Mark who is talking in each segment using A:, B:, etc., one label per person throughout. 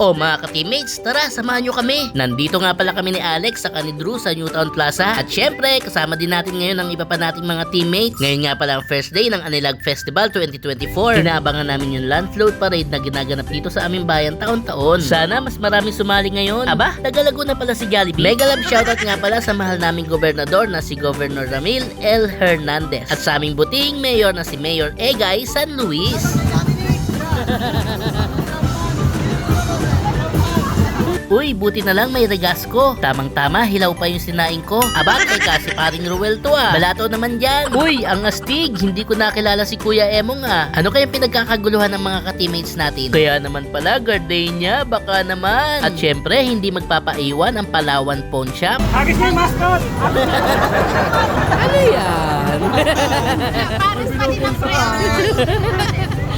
A: O mga ka-teammates, tara samahan nyo kami. Nandito nga pala kami ni Alex sa ni sa Newtown Plaza. At syempre, kasama din natin ngayon ang iba pa nating mga teammates. Ngayon nga pala ang first day ng Anilag Festival 2024. Inaabangan namin yung land float parade na ginaganap dito sa aming bayan taon-taon. Sana mas marami sumali ngayon. Aba, tagalago na pala si Jollibee. Mega love shoutout nga pala sa mahal naming gobernador na si Governor Ramil L. Hernandez. At sa aming buting mayor na si Mayor Egay San Luis. Uy, buti na lang may regas ko. Tamang-tama, hilaw pa yung sinaing ko. Aba, teka, si paring Ruel to ah. Balato naman yan. Uy, ang astig. Hindi ko nakilala si Kuya Emong ah. Ano kayang pinagkakaguluhan ng mga ka-teammates natin? Kaya naman pala, gardenia, baka naman. At syempre, hindi magpapaiwan ang Palawan Pawn Shop.
B: Agis na yung mascot!
A: Ano yan?
C: Paris pa din ang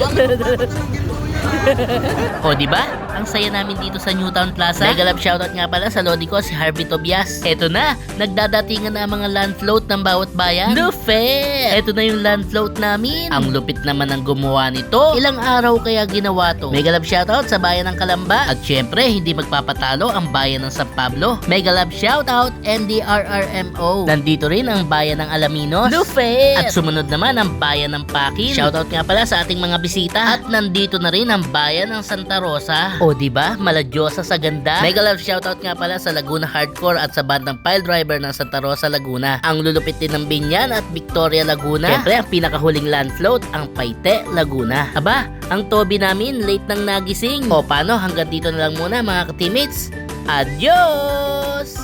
A: o di ba? Ang saya namin dito sa Newtown Plaza. Mega love shoutout nga pala sa lodi ko si Harvey Tobias. Eto na, nagdadatingan na ang mga land float ng bawat bayan. No fair! Eto na yung land float namin. Ang lupit naman ng gumawa nito. Ilang araw kaya ginawa to? Mega love shoutout sa bayan ng Kalamba. At syempre, hindi magpapatalo ang bayan ng San Pablo. Mega love shoutout NDRRMO. Nandito rin ang bayan ng Alaminos. No fair! At sumunod naman ang bayan ng Pakil. Shoutout nga pala sa ating mga bisita. At nandito na rin ang bayan ng Santa Rosa. O di ba? Maladyosa sa ganda. Mega love shoutout nga pala sa Laguna Hardcore at sa bandang pile driver ng Santa Rosa Laguna. Ang lulupit din ng Binyan at Victoria Laguna. Siyempre, ang pinakahuling land float, ang Paite Laguna. Aba, ang Toby namin late nang nagising. O paano, hanggang dito na lang muna mga ka-teammates. Adios!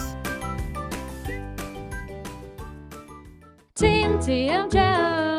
C: Team TMJ.